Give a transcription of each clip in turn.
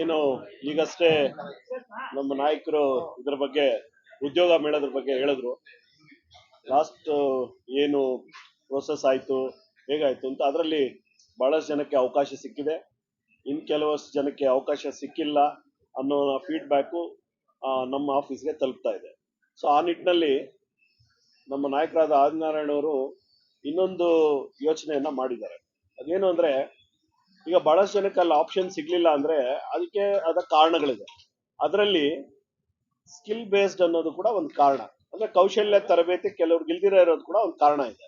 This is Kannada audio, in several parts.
ಏನು, ಈಗಷ್ಟೇ ನಮ್ಮ ನಾಯಕರು ಇದ್ರ ಬಗ್ಗೆ, ಉದ್ಯೋಗ ಮೇಳದ್ರ ಬಗ್ಗೆ ಹೇಳಿದ್ರು. ಲಾಸ್ಟ್ ಏನು ಪ್ರೋಸೆಸ್ ಆಯ್ತು, ಹೇಗಾಯ್ತು ಅಂತ ಅದರಲ್ಲಿ ಬಹಳಷ್ಟು ಜನಕ್ಕೆ ಅವಕಾಶ ಸಿಕ್ಕಿದೆ. ಇನ್ ಕೆಲವಷ್ಟು ಜನಕ್ಕೆ ಅವಕಾಶ ಸಿಕ್ಕಿಲ್ಲ ಅನ್ನೋ ಫೀಡ್ಬ್ಯಾಕು ನಮ್ಮ ಆಫೀಸ್ಗೆ ತಲುಪ್ತಾ ಇದೆ. ಸೊ ಆ ನಿಟ್ಟಿನಲ್ಲಿ ನಮ್ಮ ನಾಯಕರಾದ ಆದಿನಾರಾಯಣ ಅವರು ಇನ್ನೊಂದು ಯೋಚನೆಯನ್ನ ಮಾಡಿದ್ದಾರೆ. ಅದೇನು ಅಂದ್ರೆ ಈಗ ಬಹಳಷ್ಟು ಜನಕ್ಕೆ ಅಲ್ಲಿ ಆಪ್ಷನ್ ಸಿಗ್ಲಿಲ್ಲ ಅಂದ್ರೆ ಅದಕ್ಕೆ ಅದ ಕಾರಣಗಳಿದೆ. ಅದರಲ್ಲಿ ಸ್ಕಿಲ್ ಬೇಸ್ಡ್ ಅನ್ನೋದು ಕೂಡ ಒಂದು ಕಾರಣ. ಅಂದ್ರೆ ಕೌಶಲ್ಯ ತರಬೇತಿ ಕೆಲವ್ರಿಗೆ ಇಲ್ದಿರ ಇರೋದು ಕೂಡ ಒಂದು ಕಾರಣ ಇದೆ.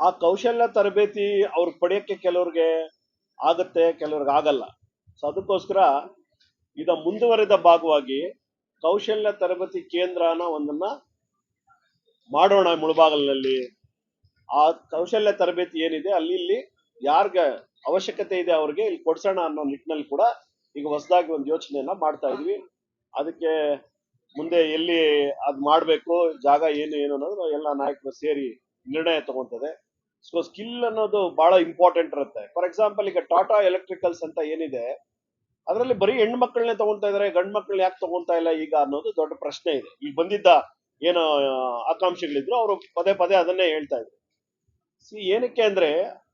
ಆ ಕೌಶಲ್ಯ ತರಬೇತಿ ಅವ್ರು ಪಡೆಯಕ್ಕೆ ಕೆಲವ್ರಿಗೆ ಆಗತ್ತೆ, ಕೆಲವ್ರಿಗೆ ಆಗಲ್ಲ. ಸೊ ಅದಕ್ಕೋಸ್ಕರ ಇದ ಮುಂದುವರೆದ ಭಾಗವಾಗಿ ಕೌಶಲ್ಯ ತರಬೇತಿ ಕೇಂದ್ರನ ಒಂದನ್ನ ಮಾಡೋಣ ಮುಳುಬಾಗಲಿನಲ್ಲಿ ಆ ಕೌಶಲ್ಯ ತರಬೇತಿ ಏನಿದೆ ಅಲ್ಲಿ ಇಲ್ಲಿ ಯಾರ್ಗೆ ಅವಶ್ಯಕತೆ ಇದೆ ಅವ್ರಿಗೆ, ಇಲ್ಲಿ ಕೊಡ್ಸೋಣ ಅನ್ನೋ ನಿಟ್ಟಿನಲ್ಲಿ ಕೂಡ ಈಗ ಹೊಸದಾಗಿ ಒಂದು ಯೋಚನೆಯನ್ನ ಮಾಡ್ತಾ ಇದೀವಿ. ಅದಕ್ಕೆ ಮುಂದೆ ಎಲ್ಲಿ ಅದ್ ಮಾಡ್ಬೇಕು, ಜಾಗ ಏನು ಏನು ಅನ್ನೋದು ಎಲ್ಲ ನಾಯಕರು ಸೇರಿ ನಿರ್ಣಯ ತಗೊಂತದೆ. ಸೊ ಸ್ಕಿಲ್ ಅನ್ನೋದು ಬಹಳ ಇಂಪಾರ್ಟೆಂಟ್ ಇರುತ್ತೆ. ಫಾರ್ ಎಕ್ಸಾಂಪಲ್ ಈಗ ಟಾಟಾ ಎಲೆಕ್ಟ್ರಿಕಲ್ಸ್ ಅಂತ ಏನಿದೆ, ಅದರಲ್ಲಿ ಬರೀ ಹೆಣ್ಣು ಮಕ್ಕಳನ್ನೇ ತಗೊಂತಾ ಇದಾರೆ ಗಂಡು ಮಕ್ಕಳು ಯಾಕೆ ತಗೊಂತಾ ಇಲ್ಲ ಈಗ ಅನ್ನೋದು ದೊಡ್ಡ ಪ್ರಶ್ನೆ ಇದೆ. ಈಗ ಬಂದಿದ್ದ ಏನು, ಆಕಾಂಕ್ಷೆಗಳಿದ್ರು, ಅವರು ಪದೇ ಪದೇ ಅದನ್ನೇ ಹೇಳ್ತಾ ಇದ್ರು. ಸಿ ಏನಕ್ಕೆ ಅಂದ್ರೆ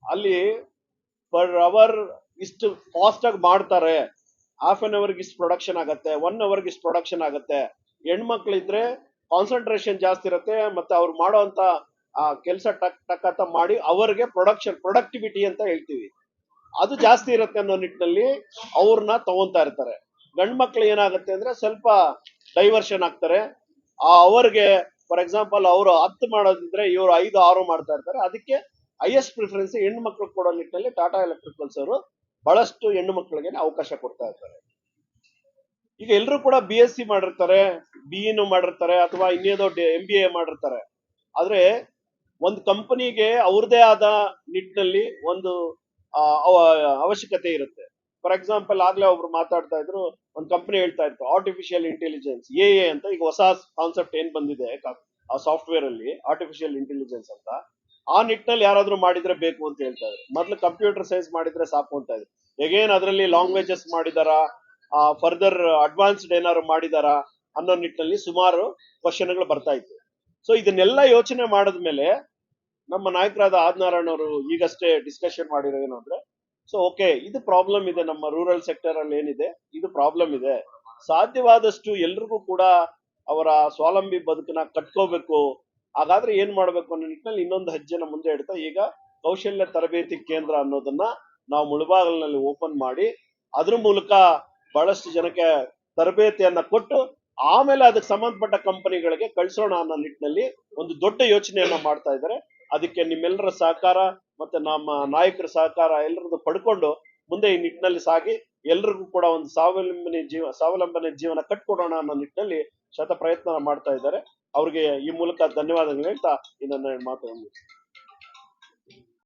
ಅಲ್ಲಿ ಪರ್ ಅವರ್ ಇಷ್ಟು ಫಾಸ್ಟ್ ಆಗಿ ಮಾಡ್ತಾರೆ. ಹಾಫ್ ಅನ್ ಅವರ್ಗೆ ಇಷ್ಟು ಪ್ರೊಡಕ್ಷನ್ ಆಗತ್ತೆ ಒನ್ ಅವರ್ಗೆ ಇಷ್ಟು ಪ್ರೊಡಕ್ಷನ್ ಆಗತ್ತೆ. ಹೆಣ್ಮಕ್ಳಿದ್ರೆ ಕಾನ್ಸಂಟ್ರೇಷನ್ ಜಾಸ್ತಿ ಇರುತ್ತೆ ಮತ್ತೆ ಅವ್ರು ಮಾಡೋಂತ, ಆ, ಕೆಲಸ ಟಕ್ ಟಕ್ ಅಂತ ಮಾಡಿ ಅವರಿಗೆ ಪ್ರೊಡಕ್ಷನ್ ಪ್ರೊಡಕ್ಟಿವಿಟಿ ಅಂತ ಹೇಳ್ತೀವಿ. ಅದು ಜಾಸ್ತಿ ಇರುತ್ತೆ ಅನ್ನೋ ನಿಟ್ಟಿನಲ್ಲಿ ಅವ್ರನ್ನ ತಗೊಂತಾ ಇರ್ತಾರೆ. ಗಂಡ್ ಮಕ್ಳು ಏನಾಗುತ್ತೆ ಅಂದ್ರೆ ಸ್ವಲ್ಪ ಡೈವರ್ಷನ್ ಆಗ್ತಾರೆ. ಆ, ಅವರಿಗೆ ಫಾರ್ ಎಕ್ಸಾಂಪಲ್ ಅವರು ಹತ್ತು ಮಾಡೋದಿದ್ರೆ ಇವರು ಐದು, ಆರು ಮಾಡ್ತಾ ಇರ್ತಾರೆ. ಅದಕ್ಕೆ ಹೈಯೆಸ್ಟ್ ಪ್ರಿಫರೆನ್ಸ್ ಹೆಣ್ಣು ಮಕ್ಕಳು ಕೊಡೋ ನಿಟ್ಟಿನಲ್ಲಿ ಟಾಟಾ ಎಲೆಕ್ಟ್ರಿಕಲ್ಸ್ ಅವರು ಬಹಳಷ್ಟು ಹೆಣ್ಣು ಮಕ್ಕಳಿಗೆ ಅವಕಾಶ ಕೊಡ್ತಾ ಇರ್ತಾರೆ ಈಗ ಎಲ್ಲರೂ ಕೂಡ ಬಿ ಎಸ್ ಸಿ ಮಾಡಿರ್ತಾರೆ ಬಿ ಇನು ಮಾಡಿರ್ತಾರೆ, ಅಥವಾ ಇನ್ನೇದೋ ಎಂ ಬಿ ಎ ಮಾಡಿರ್ತಾರೆ. ಆದ್ರೆ ಒಂದು ಕಂಪನಿಗೆ ಅವ್ರದೇ ಆದ ನಿಟ್ಟಿನಲ್ಲಿ ಒಂದು ಅವಶ್ಯಕತೆ ಇರುತ್ತೆ. ಫಾರ್ ಎಕ್ಸಾಂಪಲ್ ಆಗ್ಲೇ ಒಬ್ರು ಮಾತಾಡ್ತಾ ಇದ್ರು, ಒಂದು ಕಂಪನಿ ಹೇಳ್ತಾ ಇತ್ತು ಆರ್ಟಿಫಿಷಿಯಲ್ ಇಂಟೆಲಿಜೆನ್ಸ್ ಎ ಅಂತ ಈಗ ಹೊಸ ಕಾನ್ಸೆಪ್ಟ್ ಏನ್ ಬಂದಿದೆ, ಆ ಸಾಫ್ಟ್ವೇರ್ ಅಲ್ಲಿ ಆರ್ಟಿಫಿಷಿಯಲ್ ಇಂಟೆಲಿಜೆನ್ಸ್ ಅಂತ. ಆ ನಿಟ್ಟಿನಲ್ಲಿ ಯಾರಾದ್ರೂ ಮಾಡಿದ್ರೆ ಬೇಕು ಅಂತ ಹೇಳ್ತಾ ಇದ್ರು. ಮೊದ್ಲು ಕಂಪ್ಯೂಟರ್ ಸೈನ್ಸ್ ಮಾಡಿದ್ರೆ ಸಾಕು ಅಂತ ಇದ್ರು. ಎಗೇನ್ ಅದರಲ್ಲಿ ಲಾಂಗ್ವೇಜಸ್ ಮಾಡಿದಾರ? ಫರ್ದರ್ ಅಡ್ವಾನ್ಸ್ಡ್ ಏನಾದ್ರು ಮಾಡಿದಾರ? ಅನ್ನೋ ನಿಟ್ಟಿನಲ್ಲಿ ಸುಮಾರು ಕ್ವಶನ್ಗಳು ಬರ್ತಾ ಇತ್ತು ಸೊ ಇದನ್ನೆಲ್ಲ ಯೋಚನೆ ಮಾಡಿದ್ಮೇಲೆ ನಮ್ಮ ನಾಯಕರಾದ ಆದಿನಾರಾಯಣ ಅವರು ಈಗಷ್ಟೇ ಡಿಸ್ಕಷನ್ ಮಾಡಿರೋ ಏನು ಅಂದ್ರೆ ಸೊ ಓಕೆ ಇದು ಪ್ರಾಬ್ಲಮ್ ಇದೆ. ನಮ್ಮ ರೂರಲ್ ಸೆಕ್ಟರ್ ಅಲ್ಲಿ ಏನಿದೆ? ಇದು ಪ್ರಾಬ್ಲಮ್ ಇದೆ. ಸಾಧ್ಯವಾದಷ್ಟು ಎಲ್ರಿಗೂ ಕೂಡ ಅವರ ಸ್ವಾವಲಂಬಿ ಬದುಕನ್ನ ಕಟ್ಕೋಬೇಕು. ಹಾಗಾದ್ರೆ ಏನ್ ಮಾಡ್ಬೇಕು ಅನ್ನೋ ನಿಟ್ಟಿನಲ್ಲಿ ಇನ್ನೊಂದು ಹೆಜ್ಜೆನ ಮುಂದೆ ಇಡ್ತಾ ಈಗ ಕೌಶಲ್ಯ ತರಬೇತಿ ಕೇಂದ್ರ ಅನ್ನೋದನ್ನ ನಾವು ಮುಳಬಾಗಲಿನಲ್ಲಿ ಓಪನ್ ಮಾಡಿ ಅದ್ರ ಮೂಲಕ ಬಹಳಷ್ಟು ಜನಕ್ಕೆ ತರಬೇತಿಯನ್ನ ಕೊಟ್ಟು ಆಮೇಲೆ ಅದಕ್ಕೆ ಸಂಬಂಧಪಟ್ಟ ಕಂಪನಿಗಳಿಗೆ ಕಳಿಸೋಣ ಅನ್ನೋ ನಿಟ್ಟಿನಲ್ಲಿ ಒಂದು ದೊಡ್ಡ ಯೋಚನೆಯನ್ನ ಮಾಡ್ತಾ ಇದ್ದಾರೆ. ಅದಕ್ಕೆ ನಿಮ್ಮೆಲ್ಲರ ಸಹಕಾರ ಮತ್ತೆ ನಮ್ಮ ನಾಯಕರ ಸಹಕಾರ ಎಲ್ಲರದ್ದು ಪಡ್ಕೊಂಡು ಮುಂದೆ ಈ ನಿಟ್ಟಿನಲ್ಲಿ ಸಾಗಿ ಎಲ್ರಿಗೂ ಕೂಡ ಒಂದು ಸ್ವಾವಲಂಬನೆ ಜೀವ, ಸ್ವಾವಲಂಬನೆ ಜೀವನ ಕಟ್ಕೊಡೋಣ ಅನ್ನೋ ನಿಟ್ಟಿನಲ್ಲಿ ಶತ ಪ್ರಯತ್ನ ಮಾಡ್ತಾ ಇದ್ದಾರೆ. ಅವ್ರಿಗೆ ಈ ಮೂಲಕ ಧನ್ಯವಾದಗಳು ಹೇಳ್ತಾ ಈ ನನ್ನ ಮಾತು.